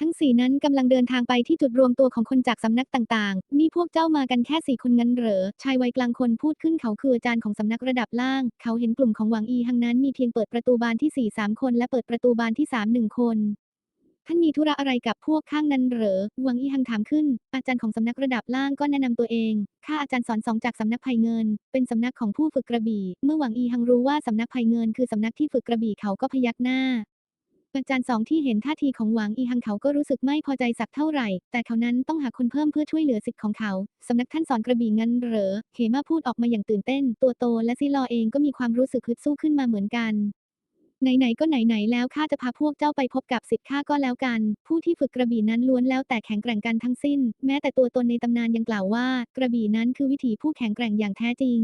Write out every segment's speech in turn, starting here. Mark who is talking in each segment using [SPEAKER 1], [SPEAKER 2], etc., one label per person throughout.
[SPEAKER 1] ทั้งสี่นั้นกำลังเดินทางไปที่จุดรวมตัวของคนจากสำนักต่างๆ นี่พวกเจ้ามากันแค่สี่คนงั้นเหรอ ชายวัยกลางคนพูดขึ้นเขาคืออาจารย์ของสำนักระดับล่าง เขาเห็นกลุ่มของหวังอีฮังนั้นมีเพียงเปิดประตูบานที่สี่สามคน และเปิดประตูบานที่สามหนึ่งคนท่านมีธุระอะไรกับพวกข้างนั้นเหรอ หวังอีฮังถามขึ้น อาจารย์ของสำนักระดับล่างก็แนะนำตัวเอง ข้าอาจารย์สอนสองจากสำนักไผ่เงิน เป็นสำนักของผู้ฝึกกระบี่ เมื่อหวังอีฮังรู้ว่าสำนักไผ่เงินคือสำนักที่ฝึกกระบี่เขาก็พยักหน้า อาจารย์สองที่เห็นท่าทีของหวังอีฮังเขาก็รู้สึกไม่พอใจสักเท่าไหร่ แต่เขานั้นต้องหาคนเพิ่มเพื่อช่วยเหลือสิทธิ์ของเขา สำนักท่านสอนกระบี่งั้นเหรอเขมาพูดออกมาอย่างตื่นเต้น ตัวโตและซิลอเองก็มีความรู้สึกฮึดสู้ขึ้นมาเหมือนกันไหนๆก็ไหนๆแล้วข้าจะพาพวกเจ้าไปพบกับสิทธิ์ข้าก็แล้วกัน ผู้ที่ฝึกกระบี่นั้นล้วนแล้วแต่แข็งแกร่งกันทั้งสิ้น แม้แต่ตัวตนในตำนานยังกล่าวว่า กระบี่นั้นคือวิถีผู้แข็งแกร่งอย่างแท้จริง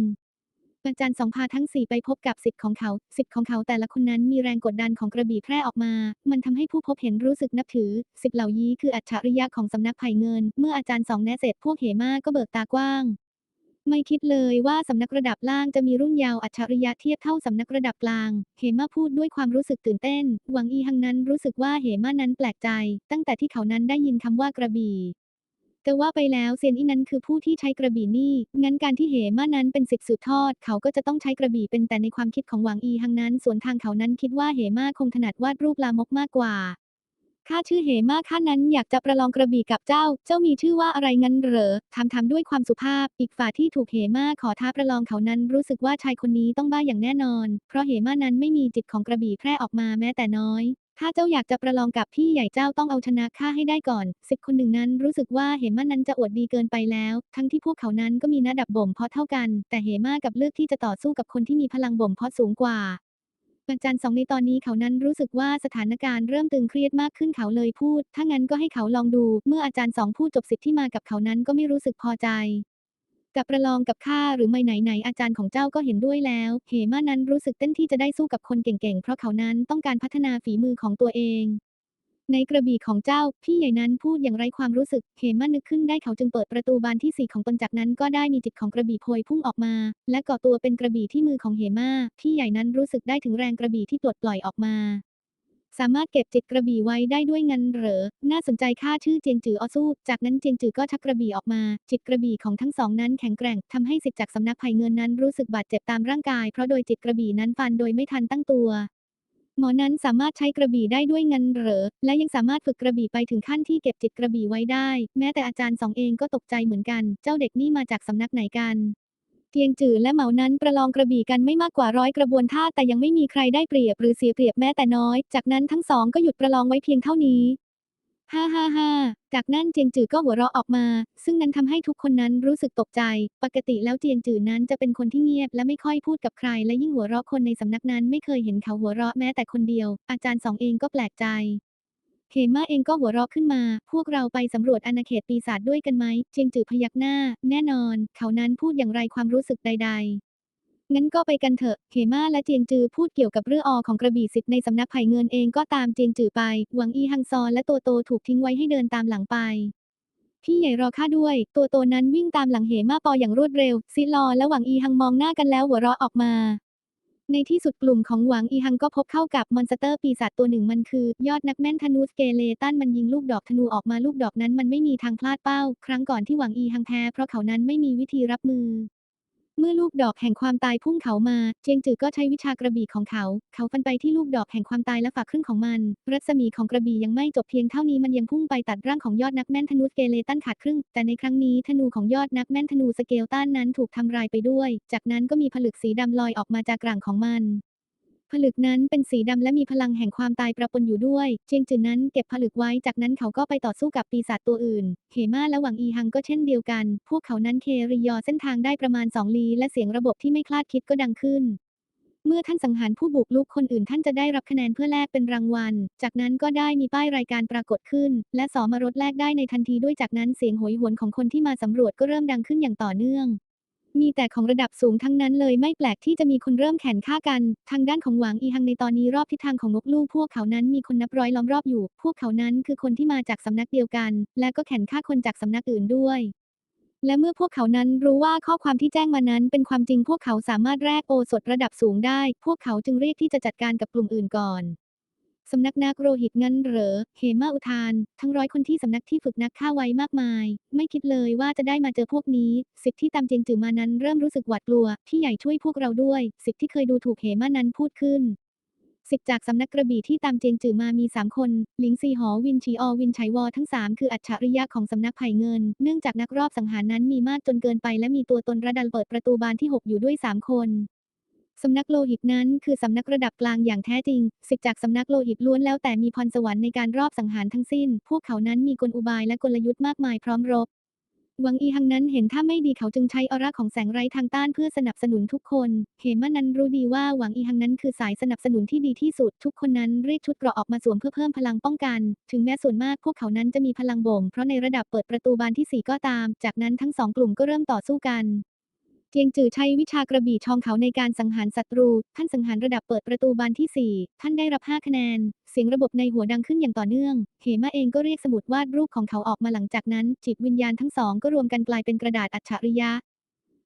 [SPEAKER 1] อาจารย์สองพาทั้งสี่ไปพบกับสิทธิ์ของเขา สิทธิ์ของเขาแต่ละคนนั้นมีแรงกดดันของกระบี่แพร่ออกมา มันทำให้ผู้พบเห็นรู้สึกนับถือ สิทธิ์เหล่ายี้คืออัจฉริยะของสำนักไผ่เงิน เมื่ออาจารย์สองแนะเสร็จพวกเหมาก็เบิกตากว้าง ไม่คิดเลยว่าสำนักระดับล่างจะมีรุ่นยาวอัจฉริยะเทียบเท่าสำนักระดับกลาง เหมาพูดด้วยความรู้สึกตื่นเต้น หวังอีฮังนั้นรู้สึกว่าเหมานั้นแปลกใจ ตั้งแต่ที่เขานั้นได้ยินคำว่ากระบี่ แต่ว่าไปแล้วเซียนอีนั้นคือผู้ที่ใช้กระบี่นี่ งั้นการที่เหม่านั้นเป็นสิทธิสืบทอด เขาก็จะต้องใช้กระบี่เป็นแต่ในความคิดของหวังอีฮังนั้นส่วนทางเขานั้นคิดว่าเหม่าคงถนัดวาดรูปลามกมากกว่า ข้าชื่อเหม่าข้านั้นอยากจะประลองกระบี่กับเจ้า เจ้ามีชื่อว่าอะไรงั้นเหรอถามถามด้วยความสุภาพ อีกฝ่ายที่ถูกเหม่าขอท้าประลองเขานั้น รู้สึกว่าชายคนนี้ต้องบ้าอย่างแน่นอน เพราะเหม่านั้นไม่มีจิตของกระบี่แพร่ออกมาแม้แต่น้อย ถ้าเจ้าอยากจะประลองกับพี่ใหญ่เจ้าต้องเอาชนะข้าให้ได้ก่อนสิทธิ์คนหนึ่งนั้นรู้สึกว่าเหมานั้นจะอวดดีเกินไปแล้ว ทั้งที่พวกเขานั้นก็มีระดับบ่มเพาะเท่ากัน แต่เหมากับเลือกที่จะต่อสู้กับคนที่มีพลังบ่มเพาะสูงกว่าอาจารย์สองในตอนนี้เขานั้นรู้สึกว่าสถานการณ์เริ่มตึงเครียดมากขึ้นเขาเลยพูด ถ้างั้นก็ให้เขาลองดู เมื่ออาจารย์สองพูดจบสิทธิ์ที่มากับเขานั้นก็ไม่รู้สึกพอใจ กับประลองกับข้าหรือไม่ไหนไหนๆอาจารย์ของเจ้าก็เห็นด้วยแล้ว เหมานั้นรู้สึกเต้นที่จะได้สู้กับคนเก่งๆ เพราะเขานั้นต้องการพัฒนาฝีมือของตัวเอง ในกระบี่ของเจ้า พี่ใหญ่นั้นพูดอย่างไรความรู้สึก เหมานึกขึ้นได้เขาจึงเปิดประตูบานที่สี่ของตนจากนั้นก็ได้มีจิตของกระบี่โพยพุ่งออกมา และก่อตัวเป็นกระบี่ที่มือของเหมาพี่ใหญ่นั้นรู้สึกได้ถึงแรงกระบี่ที่ปลดปล่อยออกมา สามารถเก็บจิตกระบี่ไว้ได้ด้วยงั้นเหรอ น่าสนใจข้าชื่อเจียงจืออสู้ จากนั้นเจียงจือก็ชักกระบี่ออกมา จิตกระบี่ของทั้งสองนั้นแข็งแกร่งทำให้สิทธิ์จากสำนักไผ่เงินนั้นรู้สึกบาดเจ็บตามร่างกาย เพราะโดยจิตกระบี่นั้นฟันโดยไม่ทันตั้งตัว หมอนั้นสามารถใช้กระบี่ได้ด้วยงั้นเหรอ และยังสามารถฝึกกระบี่ไปถึงขั้นที่เก็บจิตกระบี่ไว้ได้ แม้แต่อาจารย์สองเองก็ตกใจเหมือนกัน เจ้าเด็กนี่มาจากสำนักไหนกัน เทียงจือและเหมานั้นประลองกระบี่กันไม่มากกว่าร้อยกระบวนท่าแต่ยังไม่มีใครได้เปรียบหรือเสียเปรียบแม้แต่น้อย จากนั้นทั้งสองก็หยุดประลองไว้เพียงเท่านี้ฮ่าฮ่าฮ่าจากนั้นเจียงจือก็หัวเราะออกมา ซึ่งนั้นทำให้ทุกคนนั้นรู้สึกตกใจ ปกติแล้วเจียงจือนั้นจะเป็นคนที่เงียบและไม่ค่อยพูดกับใคร และยิ่งหัวเราะคนในสำนักนั้นไม่เคยเห็นเขาหัวเราะแม้แต่คนเดียว อาจารย์สองเองก็แปลกใจ เขมาเองก็หัวเราะขึ้นมา พวกเราไปสำรวจอาณาเขตปีศาจด้วยกันไหม เจียงจือพยักหน้า แน่นอน เขานั้นพูดอย่างไรความรู้สึกใด ๆงั้นก็ไปกันเถอะ เขมาและเจียงจือพูดเกี่ยวกับเรื่องอของกระบี่สิทธิ์ในสำนักไผ่เงินเองก็ตามเจียงจือไป หวังอีฮังซอนและตัวโตถูกทิ้งไว้ให้เดินตามหลังไป พี่ใหญ่รอข้าด้วย ตัวโตนั้นวิ่งตามหลังเหมาปออย่างรวดเร็ว ซิลอและหวังอีฮังมองหน้ากันแล้วหัวเราะออกมา ในที่สุดกลุ่มของหวังอีฮังก็พบเข้ากับมอนสเตอร์ปีศาจตัวหนึ่งมันคือ ยอดนักแม่นธนูสเกเลตันมันยิงลูกดอกธนูออกมาลูกดอกนั้นมันไม่มีทางพลาดเป้า ครั้งก่อนที่หวังอีฮังแพ้เพราะเขานั้นไม่มีวิธีรับมือ เมื่อลูกดอกแห่งความตายพุ่งเขามา เจียงจือก็ใช้วิชากระบี่ของเขา เขาฟันไปที่ลูกดอกแห่งความตายและฝากครึ่งของมัน รัศมีของกระบี่ยังไม่จบเพียงเท่านี้มันยังพุ่งไปตัดร่างของยอดนักแม่นธนูสเกเลตันขาดครึ่ง แต่ในครั้งนี้ธนูของยอดนักแม่นธนูสเกลตันนั้นถูกทำลายไปด้วย จากนั้นก็มีผลึกสีดำลอยออกมาจากกลางของมัน ผลึกนั้นเป็นสีดำและมีพลังแห่งความตายประปนอยู่ด้วย เจียงจือนั้นเก็บผลึกไว้ จากนั้นเขาก็ไปต่อสู้กับปีศาจตัวอื่นเขม่าและหวังอีฮังก็เช่นเดียวกัน พวกเขานั้นเคริยอเส้นทางได้ประมาณ 2 ลีและเสียงระบบที่ไม่คลาดคิดก็ดังขึ้น เมื่อท่านสังหารผู้บุกรุกคนอื่นท่านจะได้รับคะแนนเพื่อแลกเป็นรางวัล จากนั้นก็ได้มีป้ายรายการปรากฏขึ้น และสอมารถแลกได้ในทันทีด้วยจากนั้นเสียงโหยหวนของคนที่มาสำรวจก็เริ่มดังขึ้นอย่างต่อเนื่อง มีแต่ของระดับสูงทั้งนั้นเลยไม่แปลกที่จะมีคนเริ่มแข่งฆ่ากัน ทางด้านของหวังอีฮังในตอนนี้รอบทิศทางของนกลู่พวกเขานั้นมีคนนับร้อยล้อมรอบอยู่ พวกเขานั้นคือคนที่มาจากสำนักเดียวกัน และก็แข่งฆ่าคนจากสำนักอื่นด้วย และเมื่อพวกเขานั้นรู้ว่าข้อความที่แจ้งมานั้นเป็นความจริงพวกเขาสามารถแลกโอสถระดับสูงได้ พวกเขาจึงเรียกที่จะจัดการกับกลุ่มอื่นก่อน สำนักนักโรหิตงั้นเหรอเหมาอุทาน ทั้งร้อยคนที่สำนักที่ฝึกนักฆ่าไว้มากมาย ไม่คิดเลยว่าจะได้มาเจอพวกนี้ สิทธิ์ที่ตามเจงจือมานั้นเริ่มรู้สึกหวาดกลัว พี่ใหญ่ช่วยพวกเราด้วย สิทธิ์ที่เคยดูถูกเหมานั้นพูดขึ้นสิทธิ์จากสำนักกระบี่ที่ตามเจงจือมามี 3 คน หลิงซีหอวินชีอวินไฉวอทั้ง 3 คืออัจฉริยะของสำนักไผ่เงิน เนื่องจากนักรอบสังหารนั้นมีมากจนเกินไปและมีตัวตนระดับเปิดประตูบานที่ 6 อยู่ด้วย 3 คน สำนักโลหิตนั้นคือสำนักระดับกลางอย่างแท้จริง สิทธิจากสำนักโลหิตล้วนแล้วแต่มีพรสวรรค์ในการรอบสังหารทั้งสิ้น พวกเขานั้นมีกลอุบายและกลยุทธ์มากมายพร้อมรบหวังอีฮังนั้นเห็นท่าไม่ดีเขาจึงใช้ออร่าของแสงไร้ทางต้านเพื่อสนับสนุนทุกคน เหมะนั้นรู้ดีว่าหวังอีฮังนั้นคือสายสนับสนุนที่ดีที่สุด ทุกคนนั้นรีบชุดเกราะออกมาสวมเพื่อเพิ่มพลังป้องกัน ถึงแม้ส่วนมากพวกเขานั้นจะมีพลังบ่มเพราะในระดับเปิดประตูบานที่4ก็ตาม จากนั้นทั้งสองกลุ่มก็เริ่มต่อสู้กัน เจียงจือใช้วิชากระบี่ทองเขาในการสังหารศัตรู ท่านสังหารระดับเปิดประตูบานที่ 4 ท่านได้รับ 5 คะแนน เสียงระบบในหัวดังขึ้นอย่างต่อเนื่อง เหมะเองก็เรียกสมุดวาดรูปของเขาออกมาหลังจากนั้น จิตวิญญาณทั้งสองก็รวมกันกลายเป็นกระดาษอัจฉริยะ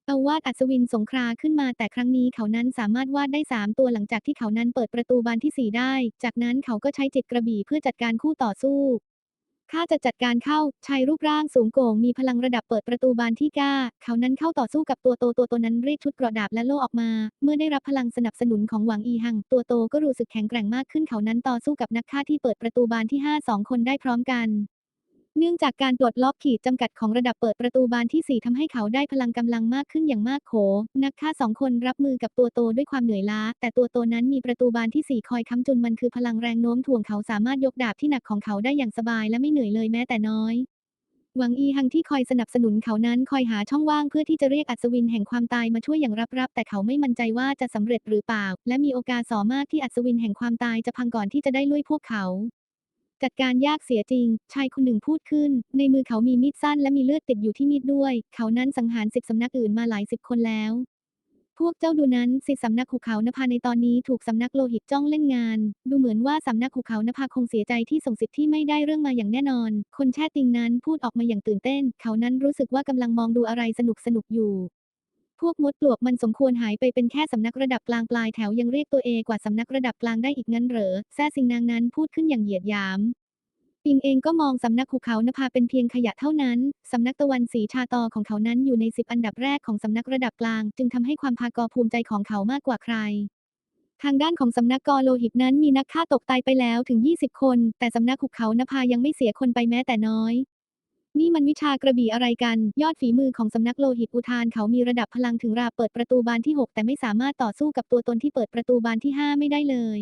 [SPEAKER 1] เอาวาดอัศวินสงคราขึ้นมาแต่ครั้งนี้เขานั้นสามารถวาดได้ 3 ตัวหลังจากที่เขานั้นเปิดประตูบานที่ 4 ได้ จากนั้นเขาก็ใช้จิตกระบี่เพื่อจัดการคู่ต่อสู้ ข้าจะจัดการเข้า ชายรูปร่างสูงโก่งมีพลังระดับเปิดประตูบานที่ก้า เขานั้นเข้าต่อสู้กับตัวโตตัวโตนั้นเรียกชุดเกราะดาบและโล่ออกมา เมื่อได้รับพลังสนับสนุนของหวังอีหัง ตัวโตก็รู้สึกแข็งแกร่งมากขึ้นเขานั้นต่อสู้กับนักฆ่าที่เปิดประตูบานที่5 2คนได้พร้อมกัน เนื่องจากการปลดล็อกขีดจำกัดของระดับเปิดประตูบานที่ 4ทำให้เขาได้พลังกำลังมากขึ้นอย่างมากโข นักฆ่าสองคนรับมือกับตัวโตด้วยความเหนื่อยล้า แต่ตัวโตนั้นมีประตูบานที่ 4 คอยค้ำจุนมันคือพลังแรงโน้มถ่วงเขาสามารถยกดาบที่หนักของเขาได้อย่างสบายและไม่เหนื่อยเลยแม้แต่น้อยหวังอีฮังที่คอยสนับสนุนเขานั้นคอยหาช่องว่างเพื่อที่จะเรียกอัศวินแห่งความตายมาช่วยอย่างรับๆแต่เขาไม่มั่นใจว่าจะสำเร็จหรือเปล่า และมีโอกาสสอมากที่อัศวินแห่งความตายจะพังก่อนที่จะได้ลุยพวกเขา จัดการยากเสียจริง ชายคนหนึ่งพูดขึ้น ในมือเขามีมีดสั้นและมีเลือดติดอยู่ที่มีดด้วย เขานั้นสังหารสิบสำนักอื่นมาหลายสิบคนแล้ว พวกเจ้าดูนั้นสิสำนักขุเขานภาในตอนนี้ถูกสำนักโลหิตจ้องเล่นงาน ดูเหมือนว่าสำนักขุเขานภาคงเสียใจที่ส่งสิทธิ์ที่ไม่ได้เรื่องมาอย่างแน่นอน คนแช่ติงนั้นพูดออกมาอย่างตื่นเต้น เขานั้นรู้สึกว่ากำลังมองดูอะไรสนุกสนุกอยู่ พวกมดปลวกมันสมควรหายไปเป็นแค่สำนักระดับกลางปลายแถวยังเรียกตัวเองกว่าสำนักระดับกลางได้อีกงั้นเหรอ แซ่ซิงนางนั้นพูดขึ้นอย่างเหยียดหยาม ปิงเองก็มองสำนักภูเขานภาเป็นเพียงขยะเท่านั้น สำนักตะวันสีชาตอของเขานั้นอยู่ในสิบอันดับแรกของสำนักระดับกลาง จึงทำให้ความภาคภูมิใจของเขามากกว่าใครทางด้านของสำนักกอโลหิตนั้นมีนักฆ่าตกตายไปแล้วถึง 20 คน แต่สำนักขุเขานภายังไม่เสียคนไปแม้แต่น้อย นี่มันวิชากระบี่อะไรกัน ยอดฝีมือของสำนักโลหิตอุทานเขามีระดับพลังถึงราเปิดประตูบานที่ 6 แต่ไม่สามารถต่อสู้กับตัวตนที่เปิดประตูบานที่ 5 ไม่ได้เลย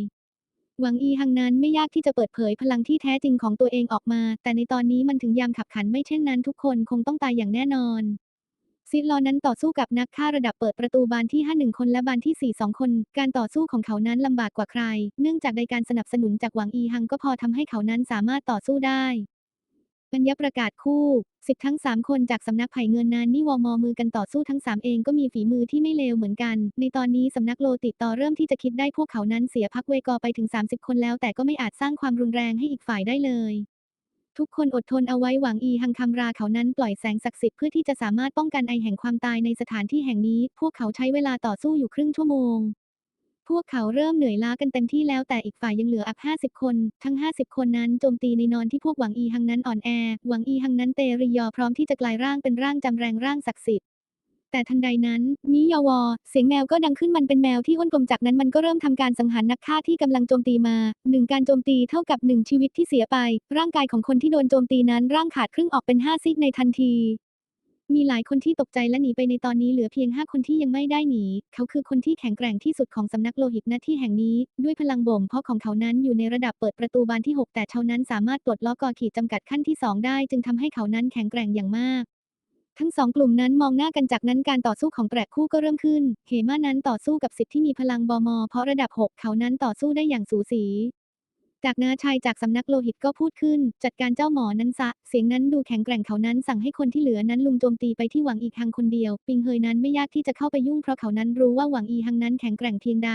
[SPEAKER 1] หวังอีฮังนั้นไม่ยากที่จะเปิดเผยพลังที่แท้จริงของตัวเองออกมา แต่ในตอนนี้มันถึงยามขับขันไม่เช่นนั้นทุกคนคงต้องตายอย่างแน่นอนซิดลอนั้นต่อสู้กับนักฆ่าระดับเปิดประตูบานที่ 5 1 คนและบานที่ 4 2 คน การต่อสู้ของเขานั้นลำบากกว่าใคร เนื่องจากในการสนับสนุนจากหวังอีฮังก็พอทำให้เขานั้นสามารถต่อสู้ได้ บรรยประกาศคู่สิบทั้ง 3 คนจากสำนักไผ่เงินนั้นนี่วอมอมือกันต่อสู้ทั้ง 3 เองก็มีฝีมือที่ไม่เลวเหมือนกัน ในตอนนี้สำนักโลติดต่อเริ่มที่จะคิดได้พวกเขานั้นเสียพักเวกอไปถึง 30 คนแล้วแต่ก็ไม่อาจสร้างความรุนแรงให้อีกฝ่ายได้เลย ทุกคนอดทนเอาไว้หวังอีฮังคำราเขานั้นปล่อยแสงศักดิ์สิทธิ์เพื่อที่จะสามารถป้องกันไอแห่งความตายในสถานที่แห่งนี้ พวกเขาใช้เวลาต่อสู้อยู่ครึ่งชั่วโมง พวกเขาเริ่มเหนื่อยล้ากันเต็มที่แล้วแต่อีกฝ่ายยังเหลืออัก50 คน ทั้ง 50 คนนั้นโจมตีในนอนที่พวกหวังอีฮังนั้นอ่อนแอ หวังอีฮังนั้นเตริยอพร้อมที่จะกลายร่างเป็นร่างจำแรงร่างศักดิ์สิทธิ์แต่ทันใดนั้น มิยาวอ เสียงแมวก็ดังขึ้นมันเป็นแมวที่อ้วนกลมจากนั้นมันก็เริ่มทำการสังหารนักฆ่าที่กำลังโจมตีมาหนึ่งการโจมตีเท่ากับหนึ่งชีวิตที่เสียไป ร่างกายของคนที่โดนโจมตีนั้นร่างขาดครึ่งออกเป็นห้าซีกในทันที มีหลายคนที่ตกใจและหนีไปในตอนนี้เหลือเพียง 5 คนที่ยังไม่ได้หนี เขาคือคนที่แข็งแกร่งที่สุดของสำนักโลหิตณที่แห่งนี้ ด้วยพลังบ่มเพราะของเขานั้นอยู่ในระดับเปิดประตูบานที่ 6 แต่เขานั้นสามารถปลดล็อกกอขีดจำกัดขั้นที่ 2 ได้ จึงทำให้เขานั้นแข็งแกร่งอย่างมาก ทั้งสองกลุ่มนั้นมองหน้ากันจากนั้นการต่อสู้ของแปรคู่ก็เริ่มขึ้นเหมานั้นต่อสู้กับสิทธิ์ที่มีพลังบมเพราะระดับ 6 เขานั้นต่อสู้ได้อย่างสูสี จากนาชายจากสำนักโลหิตก็พูดขึ้น จัดการเจ้าหมอนั้นซะ เสียงนั้นดูแข็งแกร่งเขานั้นสั่งให้คนที่เหลือนั้นลุมโจมตีไปที่หวังอีฮังคนเดียว ปิงเฮยนั้นไม่ยากที่จะเข้าไปยุ่งเพราะเขานั้นรู้ว่าหวังอีหังนั้นแข็งแกร่งเพียงใด